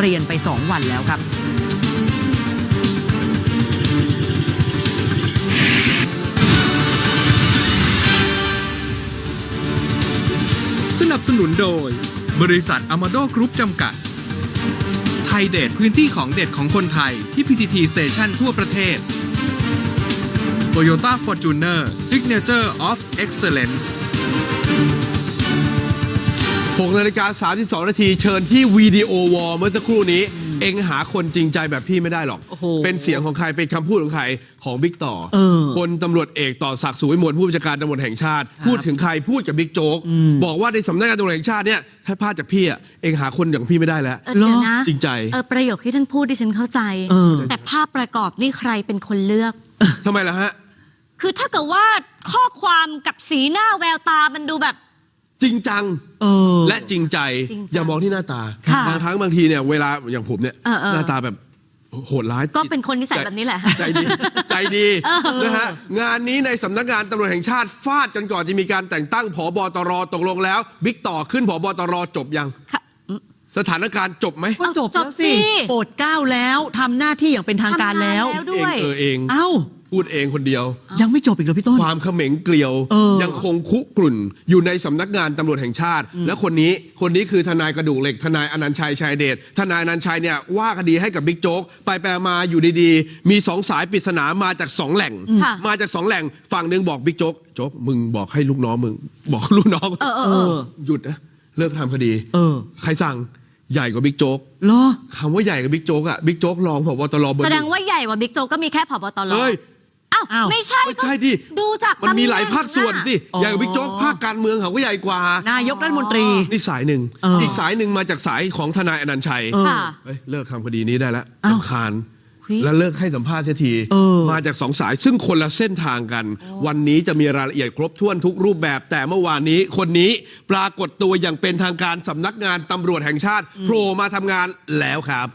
เรียนไป 2 วันแล้วครับสนับสนุนโดย บริษัทอ m มาโดกรุ๊ปจำกัด ไทยเดทพื้นที่ของเด็ดของคนไทยที่ PTT Station ทั่วประเทศ Toyota Fortuner Signature of Excellence 6นาฬิกา32 นาทีเชิญที่วิดีโอวอลเมื่อสักครู่นี้ เองหาคนจริงใจแบบพี่ไม่ได้หรอก โอ้โหเป็นเสียงของใครเป็นคำพูดของใครของบิ๊กต่อเออพลตำรวจเอกต่อศักดิ์สุวิมลผู้บัญชาการตำรวจแห่งชาติ พูดถึงใครพูดกับบิ๊กโจ๊กบอกว่าในสำนักงานตำรวจแห่งชาติเนี่ยถ้าพลาดจากพี่อะเองหาคนอย่างพี่ไม่ได้แล้ว เออเดี๋ยวนะจริงใจ เออประโยคที่ท่านพูดดิฉันเข้าใจ เออ แต่ภาพประกอบนี่ใครเป็นคนเลือก ทำไมล่ะฮะ คือถ้าเกิดว่าข้อความกับสีหน้าแววตามันดูแบบ จริงจังเออ และจริงใจจริงจังอย่ามองที่หน้าตาค่ะบางครั้งบางทีเนี่ยเวลาอย่างผมเนี่ยเออเออ หน้าตาแบบโหดร้ายก็เป็นคนนิสัยแบบนี้แหละ ใจดีใจดีนะฮะงานนี้ในสำนักงานตำรวจแห่งชาติฟาดกันก่อนจะมีการแต่งตั้งผบตรตกลงแล้วบิ๊กต่อขึ้นผบตรจบยัง ค่ะ สถานการณ์จบไหมก็จบแล้วสิจบสิ โปรดเกล้าแล้วทำหน้าที่อย่างเป็นทางการแล้ว ทำงนแล้วด้วย เองเออเอง เอ้า พูดเองคนเดียว ยังไม่จบอีกเหรอพี่ต้น ความเขม็งเกลียว เออ ยังคงคุกรุ่นอยู่ในสำนักงานตำรวจแห่งชาติ และคนนี้คนนี้คือทนายกระดูกเหล็ก ทนายอนันต์ชัยชัยเดชทนายอนันต์ชัยเนี่ยว่าคดีให้กับบิ๊กโจ๊กไปไปมาอยู่ดีๆ มีสองสายปริศนามาจากสองแหล่ง ค่ะ มาจากสองแหล่งฝั่งหนึ่งบอกบิ๊กโจ๊กโจ๊กมึงบอกให้ลูกน้องมึง บอกลูกน้องเออเออเอเออ อหยุดนะเลิกทำคดีเออ ใครสั่งใหญ่กว่าบิ๊กโจ๊กเหรอ คำว่าใหญ่กว่าบิ๊กโจ๊กอะบิ๊กโจ๊กรองผบตรเบอร์แสหดนึ่ง งว่าใหญ่กว่าบิ๊กโจ๊กก็มีแค่ผบตรเฮ้ย อ้าวอ้าว ไม่ใช่ไม่ใช่ดิ ดูจากมันมีหลายตำแหน่งภาคส่วนสิ อ๋อใหญ่กว่าบิ๊กโจ๊กภาคการเมืองเขาก็ใหญ่กว่า นายกรัฐมนตรี นี่สายหนึ่ง เอออีอีกสายหนึ่งมาจากสายของทนายอนันต์ชัย เออ ค่ะ เฮ้ยเลิกทำคดีนี้ได้แล้วอ้าวรำคาญเฮ้ย แล้วเลิกให้สัมภาษณ์เสียที เออ มาจากสองสายซึ่งคนละเส้นทางกัน วันนี้จะมีรายละเอียดครบถ้วนทุกรูปแบบ แต่เมื่อวานนี้คนนี้ปรากฏตัวอย่างเป็นทางการสำนักงานตำรวจแห่งชาติโผล่มาทำงานแล้วครับ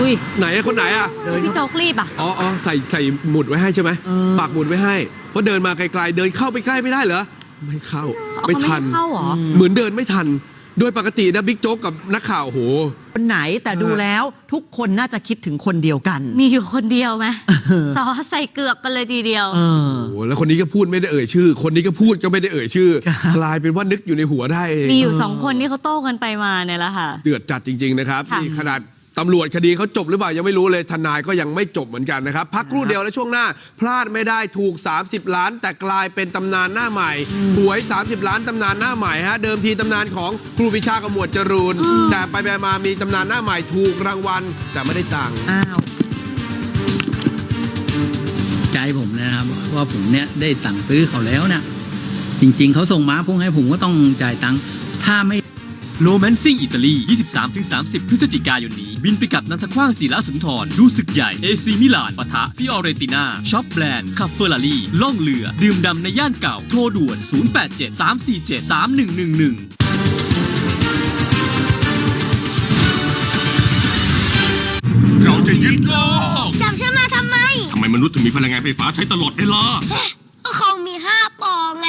อุ้ยไหนอะคนไหนอะพี่โจ๊กรีบอะ อ๋ออ๋อใส่ใส่หมุดไว้ให้ใช่ไหมเออปักหมุดไว้ให้เพราะเดินมาไกลๆเดินเข้าไปใกล้ไม่ได้เหรอไม่เข้าเอาไม่เขาไม่ทันเข้าเหรอ เหมือนเดินไม่ทัน โดยปกตินะบิ๊กโจ๊กกับนักข่าวโห คนไหนแต่ดูแล้วทุกคนน่าจะคิดถึงคนเดียวกัน มีอยู่คนเดียวไหมซอสใส่เกือบกันเลยทีเดียว เออ โอ้แล้วคนนี้ก็พูดไม่ได้เอ่ยชื่อ คนนี้ก็พูดก็ไม่ได้เอ่ยชื่อครับกลายเป็นว่านึกอยู่ในหัวได้มีอยู่สองคนที่เขาโต้กันไปมาเนี่ยแหละค่ะ เดือดจัดจริง ๆ นะครับค่ะ นี่ขนาด ตำรวจคดีเขาจบหรือเปล่ายังไม่รู้เลยทนายก็ยังไม่จบเหมือนกันนะครับ พักครู่เดียวแล้วช่วงหน้า พลาดไม่ได้ถูก 30 ล้าน แต่กลายเป็นตำนานหน้าใหม่หวย 30 ล้านตำนานหน้าใหม่ฮะเดิมทีตำนานของครูพิชากับหมวดจรูน แต่ไปไปมามีตำนานหน้าใหม่ถูกรางวัล แต่ไม่ได้ตังค์อ้าวใจผมนะครับว่าผมเนี่ยได้สั่งซื้อเขาแล้วนะจริง ๆเขาส่งมาพวกให้ผมก็ต้องจ่ายตังค์ถ้าไม่ โรแมนซิ่งอิตาลี 23-30 พฤศจิกายนนี้ บินไปกับนันทกว้างศิลาสุนทร ดูศึกใหญ่ เอซีมิลานปะทะฟิออเรตินาช็อปแบรนด์ขับเฟอร์รารี่ล่องเรือ ดื่มดำในย่านเก่า โทรด่วน 0873473111เราจะยึดโลกจับฉันมาทำไม ทำไมมนุษย์ถึงมีพลังงานไฟฟ้าใช้ตลอดเวลา ก็คงมีห้าปองไง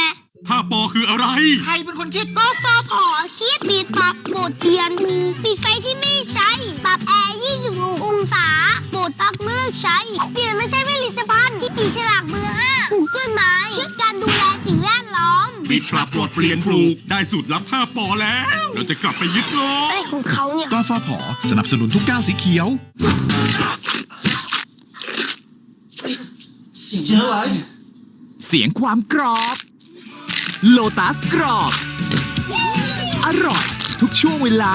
5 ปอคืออะไร ใครเป็นคนคิดก็ฟอขอคิดปิดปรับโบดเทียนมือปิดไฟที่ไม่ใช้ ปรับแอร์26องศาโบดปลั๊กเมื่อเลิกใช้ เปลี่ยนไม่ใช่ผลิตภัณฑ์ที่ติดฉลากเบอร์ห้าปลูกต้นไม้ช่วยการดูแลสิ่งแวดล้อม ปิดปรับปลดเปลี่ยนปลูก ได้สูตรลับ5ปอแล้ว เราจะกลับไปยึดโลกอะไรของเขาเนี่ยกฟผสนับสนุนทุกก้าวสีเขียว เสียงความกรอบ โลตัสกรอบ อร่อย ทุกช่วงเวลา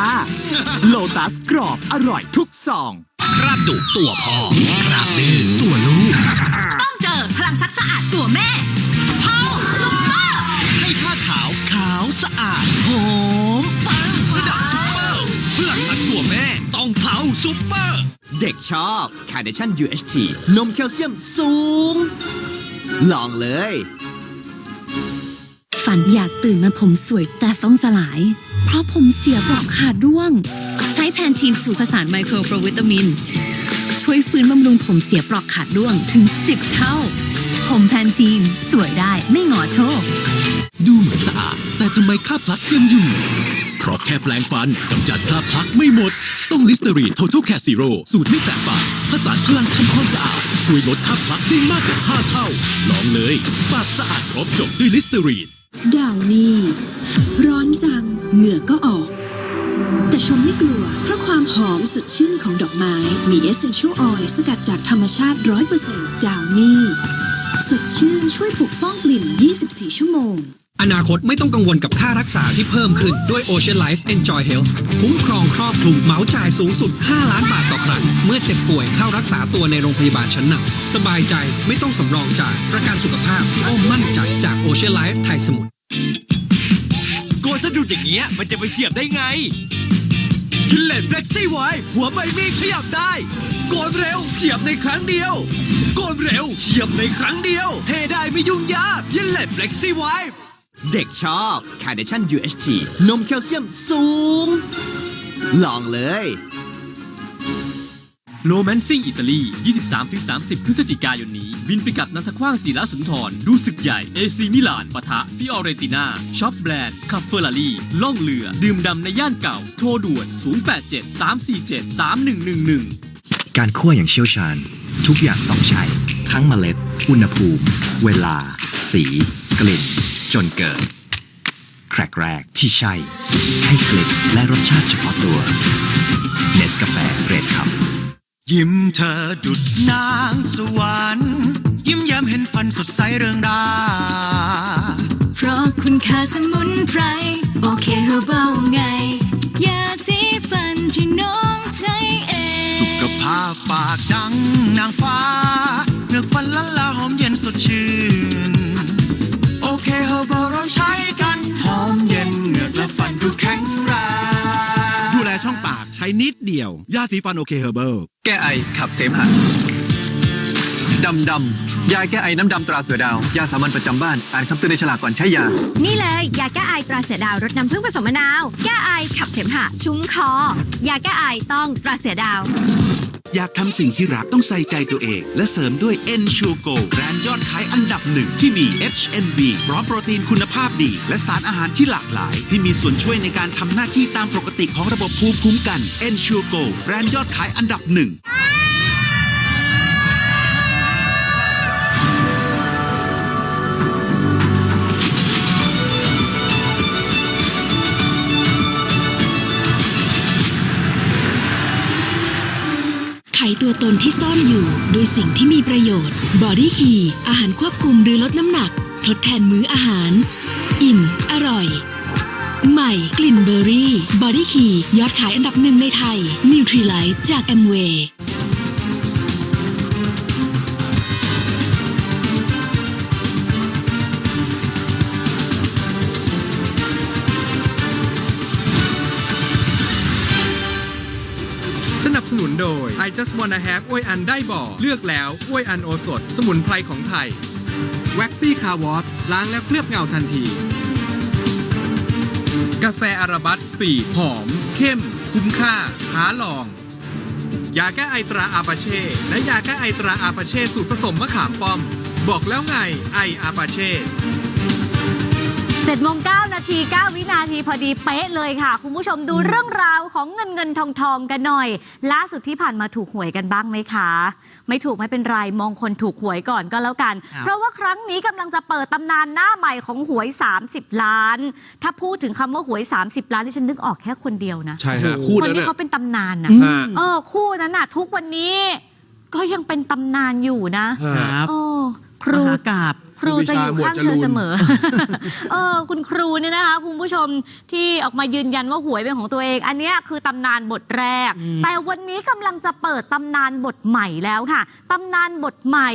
โลตัสกรอบอร่อยทุกซองคราบดุตัวพ่อคราบดื้อตัวลูก ต้องเจอพลังซักสะอาดตัวแม่พาวซุปเปอร์ ให้ผ้าขาวขาวสะอาดหอมปังระดับซุปเปอร์เพื่อสักตัวแม่ต้องเผาซุปเปอร์ เด็กชอบ c a r n a t i o n UHT นมแคลเซียมสูง ลองเลย ฝันอยากตื่นมาผมสวยแต่ต้องสลาย เพราะผมเสียปลอกขาดร่วง ใช้แพนทีนสูตรผสานไมโครโปรวิตามิน ช่วยฟื้นบำรุงผมเสียปลอกขาดร่วงถึง 10 เท่า ผมแพนทีนสวยได้ไม่หงอโชค ดูเหมือนสะอาด แต่ทำไมคราบพลักยังอยู่ เพราะแค่แปลงฟันกำจัดคราบพลักไม่หมด ต้องลิสเตอรีน Total Care Zero สูตรไม่แสบปากผสานพลังทำความสะอาด ช่วยลดคราบพลักได้มากกว่า 5 เท่า ลองเลย ปากสะอาดครบจบด้วยลิสเตอรีนดาวนี่ร้อนจัง เหงื่อก็ออก แต่ชมไม่กลัว เพราะความหอมสดชื่นของดอกไม้ มี Essential Oil สกัดจากธรรมชาติ 100%ดาวนี่สดชื่นช่วยปกป้องกลิ่น 24 ชั่วโมง อนาคตไม่ต้องกังวลกับค่ารักษาที่เพิ่มขึ้นด้วย Ocean Life Enjoy Health คุ้มครองครอบคลุมเหมาจ่ายสูงสุด 5 ล้านบาทต่อครั้ง เมื่อเจ็บป่วยเข้ารักษาตัวในโรงพยาบาลชั้นนำสบายใจไม่ต้องสำรองจ่ายประกันสุขภาพที่อ้อมมั่นใจจาก Ocean Life ไทยสมุทรโกนสะดุดอย่างเงี้ยมันจะไปเสียบได้ไงคินเลนเฟล็กซี่ไวหัวใบมีดขยับได้โกนเร็วเสียบในครั้งเดียวโกนเร็วเสียบในครั้งเดียว เทได้ไม่ยุ่งยากยินเลนเฟล็กซี่ไว เด็กชอบ Carnation UHT นมแคลเซียมสูง ลองเลยโรแมนซิ่งอิตาลี 23-30 พฤศจิกายนนี้ บินไปกับนันทกว้างศิลาสุนทร ดูศึกใหญ่ AC มิลาน ปะทะ ฟิออเรติน่าช็อปแบรนด์คาเฟอร์ลารีล่องเรือ ดื่มดำในย่านเก่า โทรด่วน 087-347-3111 การคั่วอย่างเชี่ยวชาญ ทุกอย่างต้องใช้ ทั้งเมล็ด อุณหภูมิ เวลา สี กลิ่น จนเกิด แครกแรกที่ใช่ ให้กลิ่นและรสชาติเฉพาะตัวเนสกาแฟเรดครับ ยิ้มเธอดุดนางสวรรค์ยิ้มแย้มเห็นฟันสดใสเรืองราเพราะคุณค่าสมุนไพร โอเคเฮอร์เบลไง ยาสีฟันที่น้องใช้เอง สุขภาพปากดังนางฟ้าเหงือกฟันละลาหอมเย็นสดชื่น บลเราใช้กันหอมเย็นเหงือกและฟันดูแข็งแรงดูแลช่องปากใช้นิดเดียว ยาสีฟันโอเคเฮอร์เบิลแก้ไอขับเสมหะดำดำยาแก้ไอน้ำดำตราเสือดาว ยาสามัญประจำบ้าน อ่านคำเตือนในฉลากก่อนใช้ยา นี่เลยยาแก้ไอตราเสือดาวรสน้ำผึ้งผสมมะนาว แก้ไอขับเสมหะ ชุ่มคอ ยาแก้ไอต้องตราเสือดาว อยากทำสิ่งที่รักต้องใส่ใจตัวเอง และเสริมด้วย e n s u r e Go แบรนด์ยอดขายอันดับหนึ่งที่มี HMB พร้อมโปรตีนคุณภาพดี และสารอาหารที่หลากหลาย ที่มีส่วนช่วยในการทำหน้าที่ตามปกติของระบบภูมิคุ้มกัน e n s u r e Go แบรนด์ยอดขายอันดับหนึ่ง ตัวตนที่ซ่อนอยู่ ด้วยสิ่งที่มีประโยชน์ บอดี้คีอาหารควบคุมหรือลดน้ำหนัก ทดแทนมื้ออาหาร อิ่ม อร่อย ใหม่กลิ่นเบอร์รี่ บอดี้คียอดขายอันดับหนึ่งในไทยนิวทรีไลท์จากแอมเวย์ โดย I just wanna have อ้วยอันได้บ่อ เลือกแล้วอ้วยอันโอสถสมุนไพรของไทย Waxy Car Wash ล้างแล้วเคลือบเงาทันที กาแฟอาราบัสสปีดหอม เข้ม คุ้มค่าท้าลอง ยาแก้ไอตราอาปาเช่ และยาแก้ไอตราอาปาเช่สูตรผสมมะขามป้อม บอกแล้วไงไออาปาเช่7โมง9นา ที 9 วินาทีพอดีเป๊ะเลยค่ะ คุณผู้ชมดูเรื่องราวของเงินเงินทองทองกันหน่อย ล่าสุดที่ผ่านมาถูกหวยกันบ้างไหมคะ ไม่ถูกไม่เป็นไรมองคนถูกหวยก่อนก็แล้วกันครับเพราะว่าครั้งนี้กำลังจะเปิดตำนานหน้าใหม่ของหวย 30 ล้าน ถ้าพูดถึงคำว่าหวย 30 ล้านที่ฉันนึกออกแค่คนเดียวนะใช่ฮะคู่คนนั้นที่น่ะ เขาเป็นตำนานนะฮะ เออคู่นั้นน่ะ ทุกวันนี้ก็ยังเป็นตำนานอยู่นะครับ โอ้ครู มหากาบ ครูจะอยู่ข้างเธอเสมอครูปีชาหมวดจรูนเออ คุณครูเนี่ยนะคะคุณผู้ชมที่ออกมายืนยันว่าหวยเป็นของตัวเอง อันเนี้ยคือตำนานบทแรกอืมแต่วันนี้กำลังจะเปิดตำนานบทใหม่แล้วค่ะตำนานบทใหม่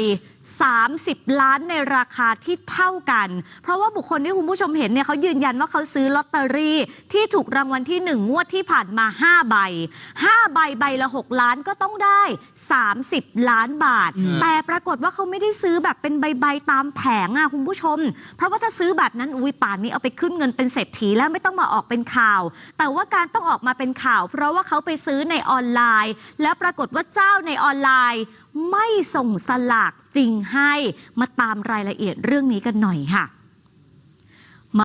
30 ล้านในราคาที่เท่ากัน เพราะว่าบุคคลที่คุณผู้ชมเห็นเนี่ยเขายืนยันว่าเขาซื้อลอตเตอรี่ที่ถูกรางวัลที่หนึ่งงวดที่ผ่านมา 5 ใบ 5 ใบใบละ 6 ล้านก็ต้องได้ 30 ล้านบาท แต่ปรากฏว่าเขาไม่ได้ซื้อแบบเป็นใบๆตามแผงอะคุณผู้ชม เพราะว่าถ้าซื้อแบบนั้นอุ้ยป่านนี้เอาไปขึ้นเงินเป็นเศรษฐีแล้วไม่ต้องมาออกเป็นข่าว แต่ว่าการต้องออกมาเป็นข่าว เพราะว่าเขาไปซื้อในออนไลน์ แล้วปรากฏว่าเจ้าในออนไลน์ ไม่ส่งสลากจริงให้มาตามรายละเอียดเรื่องนี้กันหน่อยค่ะ